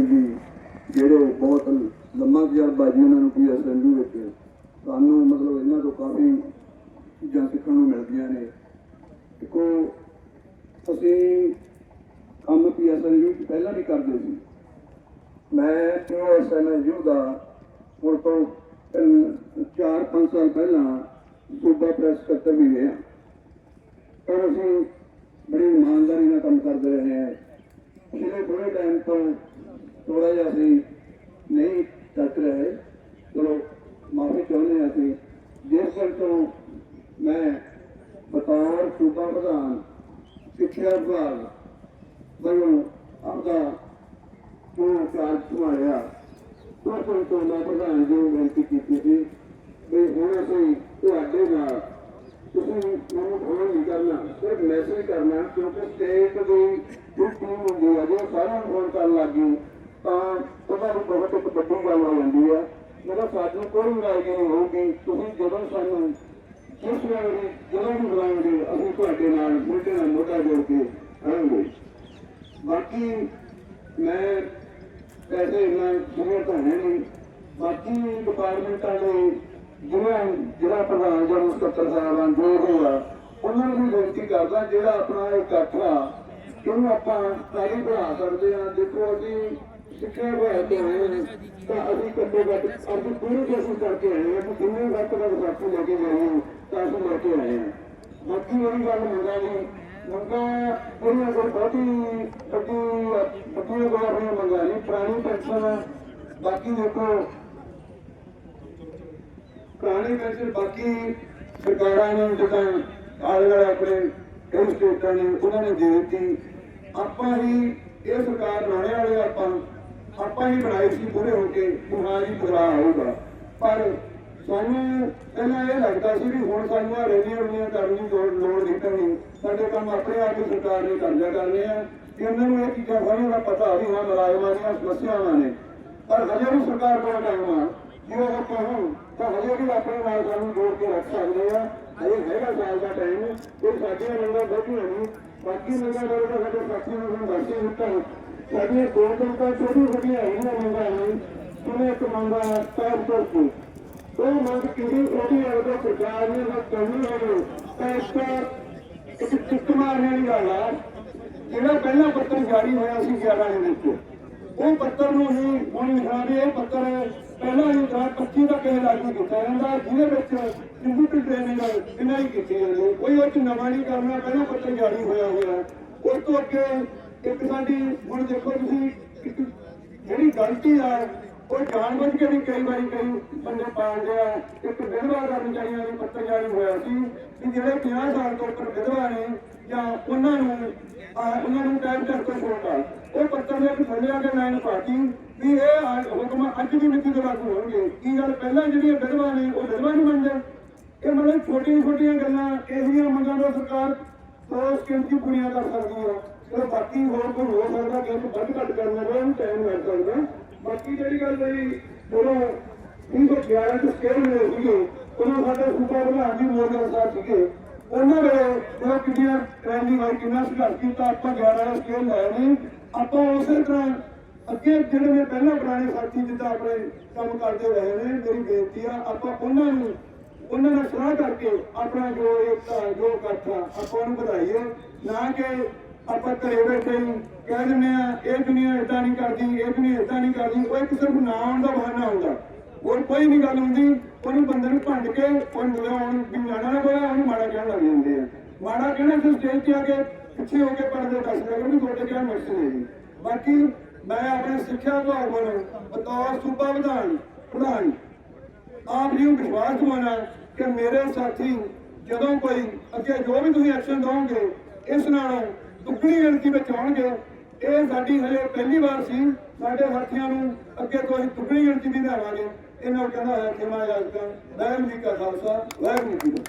ਸਿੰਘ ਜੀ। ਜਿਹੜੇ ਬਹੁਤ ਲੰਮਾ ਤਜਰਬਾ ਜੀ ਉਹਨਾਂ ਨੂੰ ਪੀਐਸਐਨਯੂ ਵਿੱਚ। ਸਾਨੂੰ ਮਤਲਬ ਇਹਨਾਂ ਤੋਂ ਕਾਫੀ ਚੀਜ਼ਾਂ ਸਿੱਖਣ ਨੂੰ ਮਿਲਦੀਆਂ ਨੇ। ਦੇਖੋ, ਅਸੀਂ ਕੰਮ ਪੀਐਸਐਨਯੂ ਚ ਪਹਿਲਾਂ ਵੀ ਕਰਦੇ ਸੀ। ਮੈਂ ਪੀਐਸਐਨਯੂ ਦਾ ਹੁਣ ਤੋਂ 4-5 ਸਾਲ ਪਹਿਲਾਂ ਸੂਬਾ ਪ੍ਰੈਸ ਸਕੱਤਰ ਵੀ ਰਿਹਾ। ਪਰ ਅਸੀਂ ਬੜੀ ਇਮਾਨਦਾਰੀ ਨਾਲ ਕੰਮ ਕਰਦੇ ਰਹੇ ਹਾਂ। ਪਿਛਲੇ ਥੋੜੇ ਟਾਈਮ ਤੋਂ ਥੋੜਾ ਜਿਹਾ ਅਸੀਂ ਨਹੀਂ ਚੱਕ ਰਹੇ। ਚਲੋ, ਮਾਫੀ ਚਾਹੁੰਦੇ ਹਾਂ ਅਸੀਂ। ਜਿਸ ਦਿਨ ਤੋਂ ਮੈਂ ਬਤੌਰ ਸੂਬਾ ਪ੍ਰਧਾਨ, ਸਿੱਖਿਆ ਵਿਭਾਗ ਵੱਲੋਂ ਆਪਦਾ ਜੋ ਕਾਰਜ ਸੰਭਾਲਿਆ, ਉਸ ਦਿਨ ਤੋਂ ਮੈਂ ਪ੍ਰਧਾਨ ਜੀ ਨੂੰ ਬੇਨਤੀ ਕੀਤੀ ਸੀ ਵੀ ਹੁਣ ਅਸੀਂ ਤੁਹਾਡੇ ਨਾਲ, ਤੁਸੀਂ ਮੈਨੂੰ ਫੋਨ ਨਹੀਂ ਕਰਨਾ, ਸਿਰਫ ਮੈਸੇਜ ਕਰਨਾ, ਕਿਉਂਕਿ ਸਟੇਟ ਦੀ ਟੀਮ ਹੁੰਦੀ ਹੈ ਜੇ ਸਾਰਿਆਂ ਨੂੰ ਫੋਨ ਕਰਨ ਲੱਗ ਗਈ ਤਾਂ ਉਹਦਾ ਵੀ ਬਹੁਤ ਇੱਕ ਵੱਡੀ ਗੱਲ ਹੋ ਜਾਂਦੀ ਹੈ ਮੇਰਾ ਸਾਡੀ ਕੋਈ ਨਾਰਾਜ਼ਗੀ ਹੋਊਗੀ, ਤੁਸੀਂ ਜਦੋਂ ਸਾਨੂੰ ਜਿਸ ਵੇਲੇ ਜਦੋਂ ਵੀ ਬੁਲਾਓਗੇ, ਅਸੀਂ ਤੁਹਾਡੇ ਨਾਲ ਮੋਢੇ ਨਾਲ ਮੋਢਾ ਜੋੜ ਕੇ ਆਵਾਂਗੇ। ਬਾਕੀ ਮੈਂ ਪੈਸੇ ਇੰਨਾ ਸ਼ੁਰੂ ਤਾਂ ਹੈ ਨਹੀਂ। ਬਾਕੀ ਡਿਪਾਰਟਮੈਂਟਾਂ ਦੇ ਜਿਵੇਂ ਜਿਹੜਾ ਪ੍ਰਧਾਨ ਜਨਰਲ ਸਕੱਤਰ ਸਾਹਿਬਾਨ ਜੋ ਹੋਇਆ ਉਹਨਾਂ ਨੂੰ ਵੀ ਬੇਨਤੀ ਕਰਦਾ, ਜਿਹੜਾ ਆਪਣਾ ਇਕੱਠ ਆ ਇਹਨੂੰ ਆਪਾਂ ਸਾਰੀ ਬਣਾ ਸਕਦੇ ਆ। ਦੇਖੋ, ਅਸੀਂ ਸਿੱਖਿਆ ਹੋਇਆ ਤੇ ਆਏ ਹਾਂ ਤਾਂ ਅਸੀਂ ਘੱਟੋ ਘੱਟ ਅਸੀਂ ਪੂਰੀ ਕੋਸ਼ਿਸ਼ ਕਰਕੇ ਆਏ ਹਾਂ ਕਿ ਕਿੰਨੇ ਵਕਤ ਦਾ ਵਿਸਾਖੀ ਲੈ ਕੇ ਗਏ ਤਾਂ ਅਸੀਂ ਲੈ ਕੇ ਆਏ ਹਾਂ। ਬਾਕੀ ਇਹ ਗੱਲ ਮੰਗਾ ਨਹੀਂ ਮੰਗਾ ਜਿਹੜੀਆਂ ਕੋਈ ਬਹੁਤੀ ਵੱਡੀ ਵੱਡੀਆਂ ਕੋਈ ਆਪਣੀਆਂ ਮੰਗਾ ਨਹੀਂ, ਪੁਰਾਣੀ ਪੈਨਸ਼ਨ ਬਾਕੀ ਦੇਖੋ। ਪੁਰਾਣੀ ਪੈਨਸ਼ਨ ਬਾਕੀ ਸਰਕਾਰਾਂ ਨੇ ਜਿੱਦਾਂ ਆਲੇ ਆਪਣੇ ਕਈ ਸਟੇਟਾਂ ਨੇ, ਉਹਨਾਂ ਨੇ ਦੇ ਦਿੱਤੀ। ਆਪਾਂ ਹੀ ਇਹ ਸਰਕਾਰ ਬਣਾਉਣੇ ਵਾਲੇ ਆਪਾਂ ਆਪਾਂ ਹੀ ਬਣਾਈ ਸੀ, ਪੂਰੇ ਹੋ ਕੇ ਕਿ ਹਾਂ ਜੀ ਬਦਲਾਅ ਪਰ ਸਾਨੂੰ ਪਹਿਲਾਂ ਇਹ ਲੱਗਦਾ ਸੀ ਵੀ ਹੁਣ ਸਾਨੂੰ ਆ ਰੈਲੀਆਂ ਰੂਲੀਆਂ ਕਰਨ ਦੀ ਲੋੜ ਨਹੀਂ ਪੈਣੀ। ਸਾਡੇ ਕੰਮ ਆਪਣੇ ਆਪ ਹੀ ਸਰਕਾਰ ਨੇ ਕਰ ਲਿਆ ਕਰਨੇ ਆ ਇਹਨਾਂ ਨੂੰ ਇਹ ਚੀਜ਼ਾਂ ਸਾਰੀਆਂ ਦਾ ਪਤਾ ਵੀ ਹਾਂ, ਮੁਲਾਜ਼ਮਾਂ ਦੀਆਂ ਸਮੱਸਿਆਵਾਂ ਨੇ। ਪਰ ਹਜੇ ਵੀ ਸਰਕਾਰ ਕੋਲ ਟਾਈਮ ਆ। ਜੇ ਉਹ ਕਹੂੰ, ਤਾਂ ਹਜੇ ਵੀ ਆਪਣੇ ਨਾਲ ਸਾਨੂੰ ਜੋੜ ਕੇ ਰੱਖ ਸਕਦੇ ਆ। ਹਜੇ ਹੈਗਾ ਸਾਲ ਦਾ ਟਾਈਮ ਇਹ ਸਾਡੀਆਂ ਮੰਗਾਂ ਬਹੁਤੀਆਂ ਨਹੀਂ ਬਾਕੀ ਮੰਗਾਂ ਬਾਰੇ ਸਾਡੇ ਸਾਥੀਆਂ ਨੂੰ ਹੁਣ ਦਿੱਤਾ। ਸਾਡੀਆਂ ਦੋ ਦਿਨ ਛੋਟੀ ਛੋਟੀਆਂ ਹੈਗੀਆਂ ਮੰਗਾਂ ਨੇ ਜਿਵੇਂ ਇੱਕ ਮੰਗਾ ਪੈਸਪੋਰਟ ਦੀ ਉਹ ਮੰਗ ਕਿਹੜੀ? ਛੋਟੀ ਹੈ ਉਹ ਸਰਕਾਰ ਨੇ ਨਾ ਕਰਨੀ ਹੋਵੇ ਤਾਂ ਇਸ ਦਾ ਇੱਕ ਚਿੱਕ ਮਾਰਨੇ ਵਾਲੀ ਜਿਹੜਾ ਪਹਿਲਾ ਪੱਤਰ ਜਾਰੀ ਹੋਇਆ ਸੀ 11 ਦੇ ਵਿੱਚ, ਉਹ ਪੱਤਰ ਨੂੰ ਹੀ ਹੁਣ ਲਿਖਣਾ ਇਹ ਪੱਤਰ ਪਹਿਲਾਂ ਹੀ 25 ਤੱਕ ਇਹ ਲਾਗੂ ਕੀਤਾ ਜਾਂਦਾ, ਜਿਹਦੇ ਵਿੱਚ ਡਿਜੀਟਲ ਟ੍ਰੇਨਿੰਗ ਇਹਨਾਂ ਹੀ ਕੀਤੀ ਜਾਂਦੀ ਕੋਈ ਉਹ ਚ ਨਵਾਂ ਨਹੀਂ ਕਰਨਾ, ਪਹਿਲਾਂ ਪੱਤਰ ਜਾਰੀ ਹੋਇਆ ਹੋਇਆ। ਉਸ ਤੋਂ ਅੱਗੇ ਇੱਕ ਸਾਡੀ, ਹੁਣ ਦੇਖੋ ਤੁਸੀਂ ਜਿਹੜੀ ਗਲਤੀ ਆ, ਉਹ ਜਾਣਬੁੱਝ ਕੇ ਵੀ ਕਈ ਵਾਰੀ ਕਈ ਬੰਦੇ ਪਾਉਂਦੇ ਆ। ਇੱਕ ਵਿਧਵਾ ਕਰਮਚਾਰੀਆਂ ਨੂੰ ਪੱਤਰ ਜਾਰੀ ਹੋਇਆ ਸੀ ਕਿ ਜਿਹੜੇ 50 ਸਾਲ ਤੋਂ ਉੱਪਰ ਵਿਧਵਾ ਨੇ ਜਾਂ ਉਹਨਾਂ ਨੂੰ ਅਹ ਉਹਨਾਂ ਨੂੰ ਟਾਈਮ ਤੱਕ ਤੋਂ ਛੋਟ ਉਹ ਪੱਤਰ ਦੇ ਥੱਲੇ ਆ ਕੇ ਲਾਈਨ ਪਾਤੀ ਵੀ ਇਹ ਆ- ਹੁਕਮ ਅੱਜ ਵੀ ਮਿੱਟੀ ਤੋਂ ਲਾਗੂ ਹੋਣਗੇ। ਕੀ ਗੱਲ ਪਹਿਲਾਂ ਜਿਹੜੀਆਂ ਵਿਧਵਾ ਨੇ, ਉਹ ਵਿਧਵਾ ਨਹੀਂ ਬਣਦੇ? ਇਹ ਮਤਲਬ ਛੋਟੀਆਂ ਛੋਟੀਆਂ ਗੱਲਾਂ, ਇਹੋ ਜਿਹੀਆਂ ਮੰਗਾਂ ਦਾ ਸਰਕਾਰ ਤੋਂ ਕਿੰਤੀ ਪੂਰੀਆਂ ਕਰ ਸਕਦੀ ਹੈ ਤੇ ਬਾਕੀ ਹੋਰ ਕੋਈ ਹੋ ਸਕਦਾ ਕਿ ਵੱਧ ਘੱਟ ਕਰਨਾ ਹੋਵੇ ਉਹਨੂੰ ਟਾਈਮ ਲੱਗ ਸਕਦਾ। ਬਾਕੀ ਜਿਹੜੀ ਗੱਲ ਰਹੀ ਜਦੋਂ 311 ਚ ਸਕੇਲ ਮਿਲੇ ਸੀਗੇ ਉਹਨਾਂ ਸਾਡੇ ਸੂਬਾ ਪ੍ਰਧਾਨ ਜੀ ਮੋਹਨ ਸਾਹਿਬ ਸੀਗੇ। ਉਹਨਾਂ ਨੇ ਉਹ ਕਿੰਨੀਆਂ ਟ੍ਰੇਨਿੰਗ ਆਈ ਕਿੰਨਾ ਸੁਧਾਰ ਕੀਤਾ, ਆਪਾਂ 11 ਦਾ ਸਕੇਲ ਲਾਇਆ ਨਹੀਂ ਆਪਾਂ ਉਸੇ ਤਰ੍ਹਾਂ ਅੱਗੇ ਜਿਹੜੇ ਨੇ ਪਹਿਲਾਂ ਪੁਰਾਣੇ ਸਾਥੀ ਜਿੱਦਾਂ ਆਪਣੇ ਕੰਮ ਕਰਦੇ ਰਹੇ ਨੇ, ਮੇਰੀ ਬੇਨਤੀ ਆ, ਆਪਾਂ ਉਹਨਾਂ ਨੂੰ, ਉਹਨਾਂ ਨਾਲ ਸਲਾਹ ਕਰਕੇ ਆਪਣਾ ਜੋ ਇੱਕ ਜੋ ਇਕੱਠ ਆ, ਆਪਾਂ ਉਹਨੂੰ ਵਧਾਈਏ। ਨਾ ਕਿ ਆਪਾਂ ਘਰੇ ਬੈਠੇ ਹੀ, ਕਹਿ ਦਿੰਦੇ ਆ ਇਹ ਦੁਨੀਆ ਏਦਾਂ ਨਹੀਂ ਕਰਦੀ, ਇਹ ਦੁਨੀਆ ਏਦਾਂ ਨਹੀਂ ਕਰਦੀ, ਉਹ ਇੱਕ ਸਿਰਫ ਨਾ ਦਾ ਬਹਾਨਾ ਹੁੰਦਾ। ਹੋਰ ਕੋਈ ਨਹੀਂ ਗੱਲ ਹੁੰਦੀ, ਉਹਨੂੰ ਬੰਦੇ ਨੂੰ ਭੰਡ ਕੇ ਉਹਨੂੰ ਲਿਆਉਣ ਵੀ ਮਾੜਾ ਨਾ ਬੋਲਿਆ ਉਹਨੂੰ ਮਾੜਾ ਕਹਿਣ ਲੱਗ ਜਾਂਦੇ ਆ। ਮਾੜਾ ਕਹਿਣਾ ਤੇ ਸਟੇਜ ਤੇ ਆ ਕੇ ਪਿੱਛੇ ਹੋ ਕੇ ਪੜਦੇ ਦੱਸ ਲਿਆ ਕਿ ਤੁਹਾਡੇ ਕਿਹੜਾ ਮਕਸਦ ਹੈ ਬਾਕੀ ਮੈਂ ਆਪਣੇ ਸਿੱਖਿਆ ਵਿਭਾਗ ਵੱਲੋਂ, ਬਤੌਰ ਸੂਬਾ ਵਿਧਾਨ, ਪ੍ਰਧਾਨ, ਆਪ ਜੀ ਨੂੰ ਵਿਸ਼ਵਾਸ ਦਿਵਾਉਣਾ ਕਿ ਮੇਰੇ ਸਾਥੀ ਜਦੋਂ ਕੋਈ ਅੱਗੇ ਜੋ ਵੀ ਤੁਸੀਂ ਐਕਸ਼ਨ ਦਵੋਗੇ, ਇਸ ਨਾਲੋਂ ਦੁੱਗਣੀ ਗਿਣਤੀ ਵਿੱਚ ਆਉਣਗੇ। ਇਹ ਸਾਡੀ ਹਲੇ ਪਹਿਲੀ ਵਾਰ ਸੀ। ਸਾਡੇ ਸਾਥੀਆਂ ਨੂੰ ਅੱਗੇ ਤੋਂ ਅਸੀਂ ਦੁੱਗਣੀ ਗਿਣਤੀ ਵੀ ਲਿਆਵਾਂਗੇ ਇਹਨਾਂ ਨੂੰ ਕਹਿੰਦਾ ਹੈ ਕਿ ਮੈਂ ਅੱਜ ਵਾਹਿਗੁਰੂ ਜੀ ਕਾ ਖਾਲਸਾ, ਵਾਹਿਗੁਰੂ ਜੀ